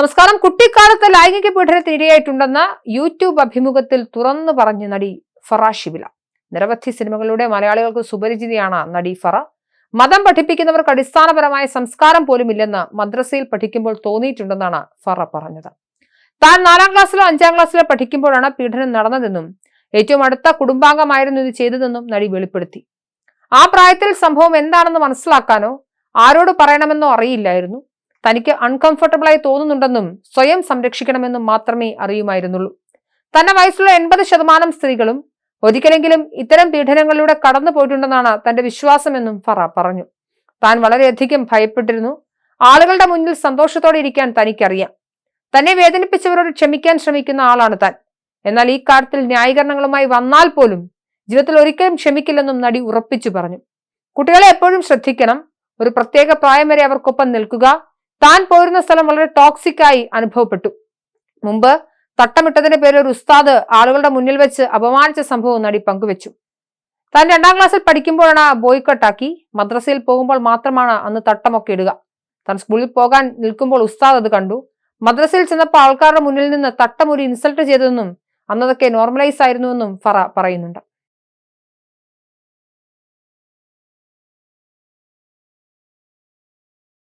നമസ്കാരം. കുട്ടിക്കാലത്ത് ലൈംഗിക പീഡനത്തിന് ഇരയായിട്ടുണ്ടെന്ന് യൂട്യൂബ് അഭിമുഖത്തിൽ തുറന്നു പറഞ്ഞ നടി ഫറാഷിബില നിരവധി സിനിമകളിലൂടെ മലയാളികൾക്ക് സുപരിചിതയാണ് നടി ഫറ. മതം പഠിപ്പിക്കുന്നവർക്ക് അടിസ്ഥാനപരമായ സംസ്കാരം പോലും ഇല്ലെന്ന് മദ്രസയിൽ പഠിക്കുമ്പോൾ തോന്നിയിട്ടുണ്ടെന്നാണ് ഫറ പറഞ്ഞത്. താൻ നാലാം ക്ലാസ്സിലോ അഞ്ചാം ക്ലാസ്സിലോ പഠിക്കുമ്പോഴാണ് പീഡനം നടന്നതെന്നും ഏറ്റവും അടുത്ത കുടുംബാംഗമായിരുന്നു ഇത് ചെയ്തതെന്നും നടി വെളിപ്പെടുത്തി. ആ പ്രായത്തിൽ സംഭവം എന്താണെന്ന് മനസ്സിലാക്കാനോ ആരോട് പറയണമെന്നോ അറിയില്ലായിരുന്നു. തനിക്ക് അൺകംഫർട്ടബിളായി തോന്നുന്നുണ്ടെന്നും സ്വയം സംരക്ഷിക്കണമെന്നും മാത്രമേ അറിയുമായിരുന്നുള്ളൂ. തന്റെ വയസ്സുള്ള എൺപത് ശതമാനം സ്ത്രീകളും ഒരിക്കലെങ്കിലും ഇത്തരം പീഡനങ്ങളിലൂടെ കടന്നു പോയിട്ടുണ്ടെന്നാണ് തന്റെ വിശ്വാസമെന്നും ഫറ പറഞ്ഞു. താൻ വളരെയധികം ഭയപ്പെട്ടിരുന്നു. ആളുകളുടെ മുന്നിൽ സന്തോഷത്തോടെ ഇരിക്കാൻ തനിക്കറിയാം. തന്നെ വേദനിപ്പിച്ചവരോട് ക്ഷമിക്കാൻ ശ്രമിക്കുന്ന ആളാണ് താൻ. എന്നാൽ ഈ കാര്യത്തിൽ ന്യായീകരണങ്ങളുമായി വന്നാൽ പോലും ജീവിതത്തിൽ ഒരിക്കലും ക്ഷമിക്കില്ലെന്നും നടി ഉറപ്പിച്ചു പറഞ്ഞു. കുട്ടികളെ എപ്പോഴും ശ്രദ്ധിക്കണം. ഒരു പ്രത്യേക പ്രായം വരെ അവർക്കൊപ്പം നിൽക്കുക. താൻ പോരുന്ന സ്ഥലം വളരെ ടോക്സിക് ആയി അനുഭവപ്പെട്ടു. മുമ്പ് തട്ടമിട്ടതിന്റെ പേരിൽ ഒരു ഉസ്താദ് ആളുകളുടെ മുന്നിൽ വെച്ച് അപമാനിച്ച സംഭവം നടി പങ്കുവച്ചു. താൻ രണ്ടാം ക്ലാസ്സിൽ പഠിക്കുമ്പോഴാണ് ബോയ്ക്കട്ടാക്കി മദ്രസയിൽ പോകുമ്പോൾ മാത്രമാണ് അന്ന് തട്ടമൊക്കെ ഇടുക. താൻ സ്കൂളിൽ പോകാൻ നിൽക്കുമ്പോൾ ഉസ്താദ് അത് കണ്ടു. മദ്രസയിൽ ചെന്നപ്പോൾ ആൾക്കാരുടെ മുന്നിൽ നിന്ന് തട്ടം ഒരു ഇൻസൾട്ട് ചെയ്തതെന്നും അന്നതൊക്കെ നോർമലൈസ് ആയിരുന്നുവെന്നും ഫറ പറയുന്നുണ്ട്.